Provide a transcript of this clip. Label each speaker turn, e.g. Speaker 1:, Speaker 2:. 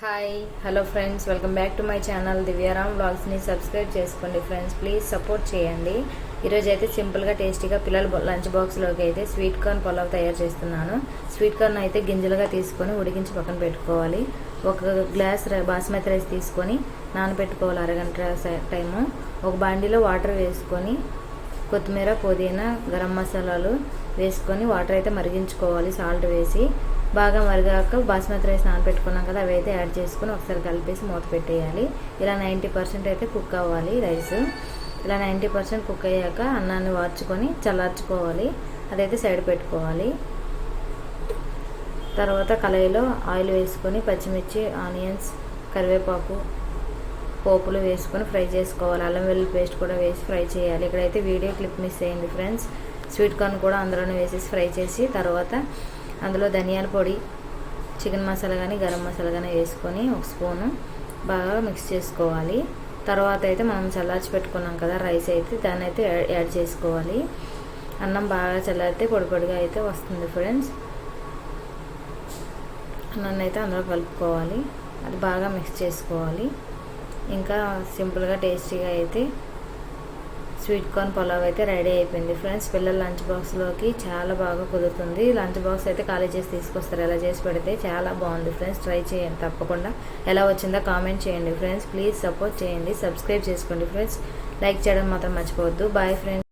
Speaker 1: Hi hello friends welcome back to my channel Divyaram బ్లాగ్స్ని subscribe చేసుకోండి friends please support చేయండి. ఈరోజు అయితే సింపుల్గా టేస్టీగా పిల్లల లంచ్ బాక్స్లోకి అయితే స్వీట్ కార్న్ పులావ్ తయారు చేస్తున్నాను. స్వీట్ కార్న్ అయితే గింజలుగా తీసుకొని ఉడికించి పక్కన పెట్టుకోవాలి. ఒక గ్లాస్ బాస్మతి రైస్ తీసుకొని నానబెట్టుకోవాలి అరగంట టైము. ఒక బాండీలో వాటర్ వేసుకొని కొత్తిమీర పుదీనా గరం మసాలాలు వేసుకొని వాటర్ అయితే మరిగించుకోవాలి. సాల్ట్ వేసి బాగా మరిగాక బాస్మతి రైస్ నానబెట్టుకున్నాం కదా అవి అయితే యాడ్ చేసుకొని ఒకసారి కలిపేసి మూత పెట్టేయాలి. ఇలా నైంటీ పర్సెంట్ అయితే కుక్ అవ్వాలి రైస్. ఇలా నైంటీ పర్సెంట్ కుక్ అయ్యాక అన్నాన్ని వార్చుకొని చల్లార్చుకోవాలి. అదైతే సైడ్ పెట్టుకోవాలి. తర్వాత కళాయిలో ఆయిల్ వేసుకొని పచ్చిమిర్చి ఆనియన్స్ కరివేపాకు పోపులు వేసుకొని ఫ్రై చేసుకోవాలి. అల్లం వెల్లుల్లి పేస్ట్ కూడా వేసి ఫ్రై చేయాలి. ఇక్కడైతే వీడియో క్లిప్ మిస్ అయింది ఫ్రెండ్స్. స్వీట్ కార్న్ కూడా అందులోనే వేసేసి ఫ్రై చేసి తర్వాత అందులో ధనియాల పొడి చికెన్ మసాలా కానీ గరం మసాలా కానీ వేసుకొని ఒక స్పూను బాగా మిక్స్ చేసుకోవాలి. తర్వాత అయితే మనం చల్లార్చి పెట్టుకున్నాం కదా రైస్ అయితే దాన్ని అయితే యాడ్ చేసుకోవాలి. అన్నం బాగా చల్లారితే పొడి పొడిగా అయితే వస్తుంది ఫ్రెండ్స్. అన్నాన్ని అయితే అందులో కలుపుకోవాలి. అది బాగా మిక్స్ చేసుకోవాలి. ఇంకా సింపుల్గా టేస్టీగా అయితే స్వీట్ కార్న్ పొలావ్ అయితే రెడీ అయిపోయింది. ఫ్రెండ్స్ పిల్లల లంచ్ బాక్స్లోకి చాలా బాగా కుదురుతుంది. లంచ్ బాక్స్ అయితే ఖాళీ చేసి తీసుకొస్తారు. ఎలా చేసి పెడితే చాలా బాగుంది. ఫ్రెండ్స్ ట్రై చేయండి తప్పకుండా. ఎలా వచ్చిందో కామెంట్ చేయండి. ఫ్రెండ్స్ ప్లీజ్ సపోర్ట్ చేయండి. సబ్స్క్రైబ్ చేసుకోండి. ఫ్రెండ్స్ లైక్ చేయడం మాత్రం మర్చిపోవద్దు. Bye friends.